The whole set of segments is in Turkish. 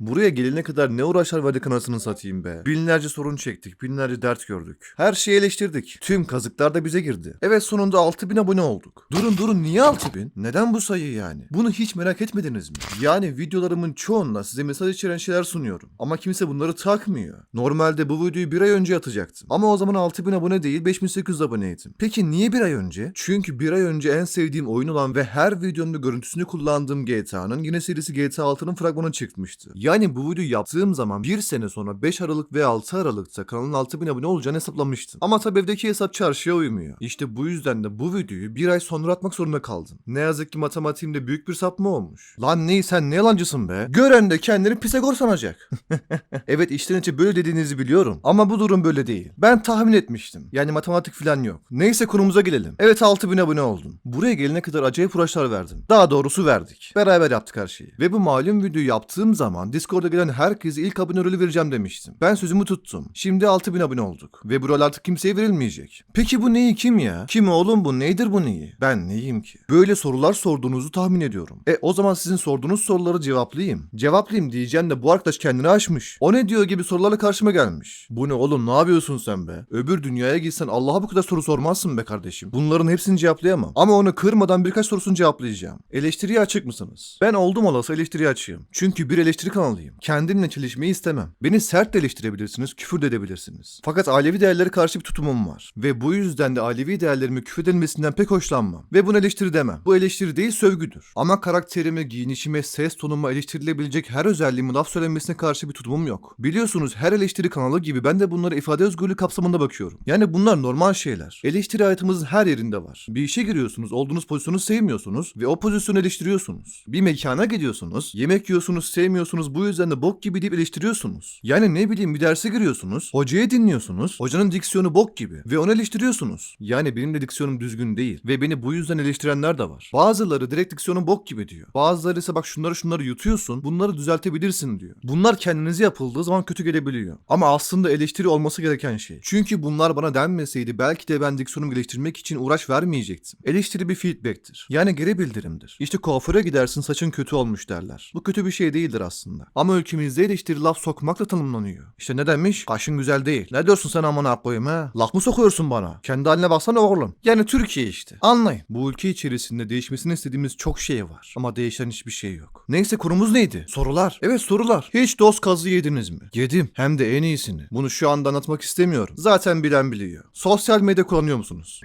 Buraya gelene kadar ne uğraşlar verdik anasını satayım be. Binlerce sorun çektik, binlerce dert gördük. Her şeyi eleştirdik. Tüm kazıklar da bize girdi. Evet sonunda 6000 abone olduk. Durun durun niye 6000? Neden bu sayı yani? Bunu hiç merak etmediniz mi? Yani videolarımın çoğunda size mesaj içeren şeyler sunuyorum. Ama kimse bunları takmıyor. Normalde bu videoyu bir ay önce atacaktım. Ama o zaman 6000 abone değil 5800 aboneydim. Peki niye bir ay önce? Çünkü bir ay önce en sevdiğim oyun olan ve her videomda görüntüsünü kullandığım GTA'nın yine serisi GTA 6'nın fragmanı çıkmıştı. Yani bu videoyu yaptığım zaman bir sene sonra 5 Aralık ve 6 Aralık'ta kanalın 6000 abone olacağını hesaplamıştım. Ama tabii evdeki hesap çarşıya uymuyor. İşte bu yüzden de bu videoyu bir ay sonra atmak zorunda kaldım. Ne yazık ki matematiğimde büyük bir sapma olmuş. Lan ney sen ne yalancısın be? Gören de kendini Pisagor sanacak. evet içten içe böyle dediğinizi biliyorum. Ama bu durum böyle değil. Ben tahmin etmiştim. Yani matematik falan yok. Neyse konumuza gelelim. Evet 6000 abone oldum. Buraya gelene kadar acayip uğraşlar verdim. Daha doğrusu verdik. Beraber yaptık her şeyi. Ve bu malum videoyu yaptığım zaman Discord'a gelen herkese ilk abone rolü vereceğim demiştim. Ben sözümü tuttum. Şimdi 6000 abone olduk. Ve bu rol artık kimseye verilmeyecek. Peki bu neyi kim ya? Kim oğlum bu? Nedir bu neyi? Ben neyim ki? Böyle sorular sorduğunuzu tahmin ediyorum. E o zaman sizin sorduğunuz soruları cevaplayayım. Cevaplayayım diyeceğim de bu arkadaş kendini aşmış. O ne diyor gibi sorularla karşıma gelmiş. Bu ne oğlum ne yapıyorsun sen be? Öbür dünyaya gitsen Allah'a bu kadar soru sormazsın be kardeşim. Bunların hepsini cevaplayamam. Ama onu kırmadan birkaç sorusunu cevaplayacağım. Eleştiriye açık mısınız? Ben oldum olası eleştiriye açığım. Çünkü bir eleştiri kanalıyım. Kendimle çelişmeyi istemem. Beni sert eleştirebilirsiniz, küfür de edebilirsiniz. Fakat ailevi değerlere karşı bir tutumum var. Ve bu yüzden de ailevi değerlerimi küfür edilmesinden pek hoşlanmam. Ve bunu eleştiri demem. Bu eleştiri değil sövgüdür. Ama karakterime, giyinişime, ses tonuma eleştirilebilecek her özelliğimi laf söylenmesine karşı bir tutumum yok. Biliyorsunuz her eleştiri kanalı gibi ben de bunlara ifade özgürlüğü kapsamında bakıyorum. Yani bunlar normal şeyler. Eleştiri hayatımızın her yerinde var. Bir işe giriyorsunuz, olduğunuz pozisyonu sevmiyorsunuz ve o pozisyonu eleştiriyorsunuz. Bir mekana gidiyorsunuz, yemek yiyorsunuz, sevmiyorsunuz, bu yüzden de bok gibi deyip eleştiriyorsunuz. Yani ne bileyim bir derse giriyorsunuz, hocayı dinliyorsunuz, hocanın diksiyonu bok gibi ve onu eleştiriyorsunuz. Yani benim de diksiyonum düzgün değil ve beni bu yüzden eleştirenler de var. Bazıları direkt diksiyonun bok gibi diyor. Bazıları ise bak şunları şunları yutuyorsun, bunları düzeltebilirsin diyor. Bunlar kendinize yapıldığı zaman kötü gelebiliyor. Ama aslında eleştiri olması gereken şey. Çünkü bunlar bana denmeseydi belki de ben diksiyonumu geliştirmek için uğraş vermeyecektim. Eleştiri bir feedback'tir. Yani geri bildirimdir. İşte kuaföre gidersin saçın kötü olmuş derler. Bu kötü bir şey değildir aslında. Ama ülkemizde eleştiri laf sokmakla tanımlanıyor. İşte ne demiş? Kaşın güzel değil. Ne diyorsun sen amına koyayım ha? Laf mı sokuyorsun bana? Kendi haline baksana oğlum. Yani Türkiye işte. Anlayın. Bu ülke içerisinde değişmesini istediğimiz çok şey var. Ama değişen hiçbir şey yok. Neyse konumuz neydi? Sorular. Evet sorular. Hiç dost kazı yediniz mi? Yedim. Hem de en iyisini. Bunu şu anda anlatmak istemiyorum. Zaten bilen biliyor. Sosyal medya kullanıyor musunuz?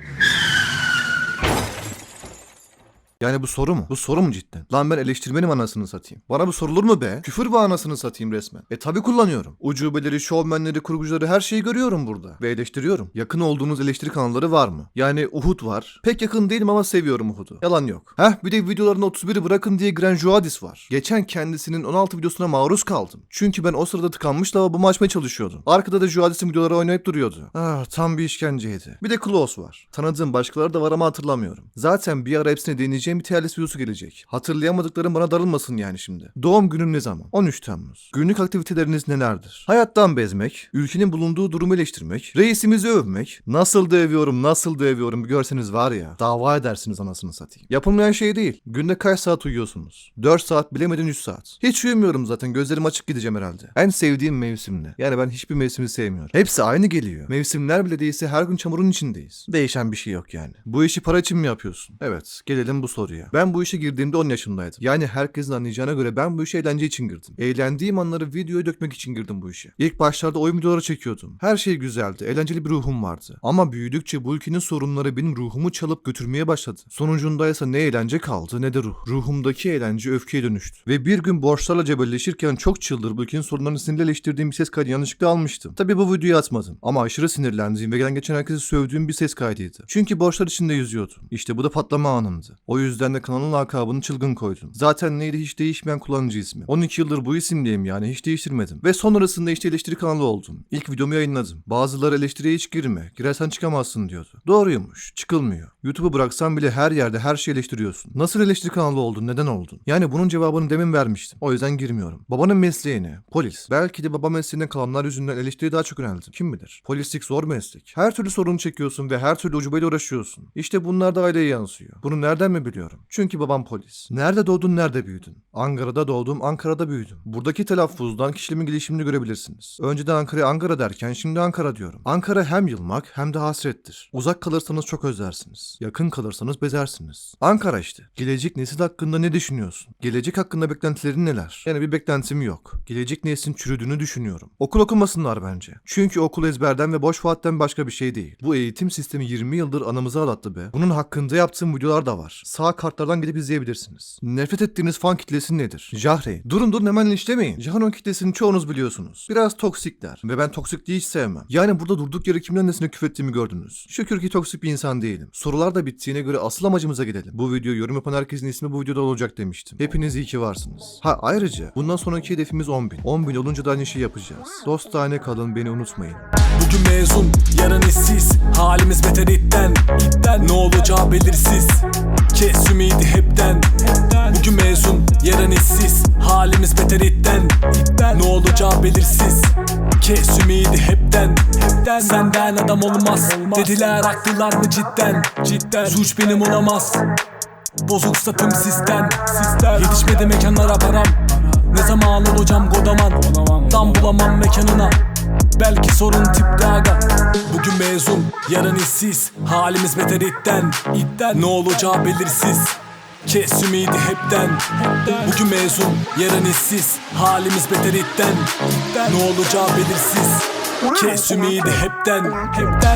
Yani bu soru mu? Bu soru mu cidden? Lan ben eleştirmenim anasını satayım. Bana bu sorulur mu be? Küfür bu anasını satayım resmen. E tabi kullanıyorum. Ucubeleri, şovmenleri, kurgucuları her şeyi görüyorum burada. Ve eleştiriyorum. Yakın olduğunuz eleştiri kanalları var mı? Yani Uhud var. Pek yakın değilim ama seviyorum Uhud'u. Yalan yok. Heh bir de videolarını 31'i bırakın diye giren Joadis var. Geçen kendisinin 16 videosuna maruz kaldım. Çünkü ben o sırada tıkanmış lavabomu açmaya çalışıyordum. Arkada da Joadis'in videoları oynayıp duruyordu. Ah tam bir işkenceydi. Bir de Klaus var. Tanıdığım başkaları da var ama hatırlamıyorum. Zaten bir ara hepsine deneyeceğim bir tier videosu gelecek. Hatırlayamadıklarım bana darılmasın yani şimdi. Doğum günüm ne zaman? 13 Temmuz. Günlük aktiviteleriniz nelerdir? Hayattan bezmek, ülkenin bulunduğu durumu eleştirmek, reisimizi övmek, nasıl da övüyorum, nasıl da övüyorum bir görseniz var ya, dava edersiniz anasını satayım. Yapılmayan şey değil. Günde kaç saat uyuyorsunuz? 4 saat, bilemedin 3 saat. Hiç uyumuyorum zaten, gözlerim açık gideceğim herhalde. En sevdiğim mevsim ne? Yani ben hiçbir mevsimi sevmiyorum. Hepsi aynı geliyor. Mevsimler bile değilse her gün çamurun içindeyiz. Değişen bir şey yok yani. Bu işi para için mi yapıyorsun? Evet, gelelim bu soruya. Ben bu işe girdiğimde 10 yaşındaydım. Yani herkesin anlayacağına göre ben bu işe eğlence için girdim. Eğlendiğim anları videoya dökmek için girdim bu işe. İlk başlarda oyun videoları çekiyordum. Her şey güzeldi. Eğlenceli bir ruhum vardı. Ama büyüdükçe bu ülkenin sorunları benim ruhumu çalıp götürmeye başladı. Sonucunda ise ne eğlence kaldı ne de ruh. Ruhumdaki eğlence öfkeye dönüştü. Ve bir gün borçlarla cebelleşirken çok çıldır bu ülkenin sorunlarını sinirle eleştirdiğim bir ses kaydı yanlışlıkla almıştım. Tabi bu videoyu atmadım. Ama aşırı sinirlendiğim ve gelen geçen herkesi sövdüğüm bir ses kaydıydı. Çünkü borçlar içinde yüzüyordum. İşte bu da patlama anımdı. O yüzden de kanalın lakabını çılgın koydum. Zaten neydi hiç değişmeyen kullanıcı ismi. 12 yıldır bu isimdeyim yani hiç değiştirmedim. Ve sonrasında işte eleştiri kanalı oldum. İlk videomu yayınladım. Bazıları eleştiriye hiç girme. Girersen çıkamazsın diyordu. Doğruymuş. Çıkılmıyor. YouTube'u bıraksan bile her yerde her şeyi eleştiriyorsun. Nasıl eleştiri kanalı oldun? Neden oldun? Yani bunun cevabını demin vermiştim. O yüzden girmiyorum. Babanın mesleği ne? Polis. Belki de baba mesleğinden kalanlar yüzünden eleştiriye daha çok yöneldim. Kim bilir? Polislik zor meslek. Her türlü sorun çekiyorsun ve her türlü ucubayla uğraşıyorsun. İşte bunlar da aileye yansıyor. Bunu nereden mi biliyorum. Çünkü babam polis. Nerede doğdun, nerede büyüdün? Ankara'da doğdum, Ankara'da büyüdüm. Buradaki telaffuzdan kişiliğimin gelişimini görebilirsiniz. Önceden Ankara'ya Ankara derken şimdi Ankara diyorum. Ankara hem yılmak hem de hasrettir. Uzak kalırsanız çok özlersiniz. Yakın kalırsanız bezersiniz. Ankara işte. Gelecek nesil hakkında ne düşünüyorsun? Gelecek hakkında beklentilerin neler? Yani bir beklentim yok. Gelecek neslin çürüdüğünü düşünüyorum. Okul okumasınlar bence. Çünkü okul ezberden ve boş vaatten başka bir şey değil. Bu eğitim sistemi 20 yıldır anamızı ağlattı be. Bunun hakkında yaptığım videolar da var. Sağ kartlardan gidip izleyebilirsiniz. Nefret ettiğiniz fan kitlesi nedir? Jahre. Durun durun hemen linçlemeyin. Jahanon kitlesini çoğunuz biliyorsunuz. Biraz toksikler. Ve ben toksikliği hiç sevmem. Yani burada durduk yere kimin annesine küfrettiğimi gördünüz. Şükür ki toksik bir insan değilim. Sorular da bittiğine göre asıl amacımıza gidelim. Bu video yorum yapan herkesin ismi bu videoda olacak demiştim. Hepiniz iyi ki varsınız. Ha ayrıca bundan sonraki hedefimiz 10 bin. 10 bin olunca da aynı şeyi yapacağız. Dostane kalın beni unutmayın. Bugün mezun, yarın işsiz. Halimiz beter itten, itten Ne olacağı belirsiz. Kes ümidi hepten. Bugün mezun, yarın işsiz. Halimiz beter itten, itten Ne olacağı belirsiz. Kes ümidi hepten, hepten Senden adam olmaz, Dediler haklılar mı cidden? Cidden. Suç benim olamaz. Bozuksa tüm sistem Sistem Yetişmedi mekanlara param. Ne zaman olacağım godaman Tam bulamam mekanına Belki sorun tipte aga Bugün mezun, yarın işsiz. Halimiz beter itten, itten Ne olacağı belirsiz. Kes ümidi hepten. Bugün mezun, yarın işsiz. Halimiz beter itten, Ne olacağı belirsiz. Kes ümidi hepten, hepten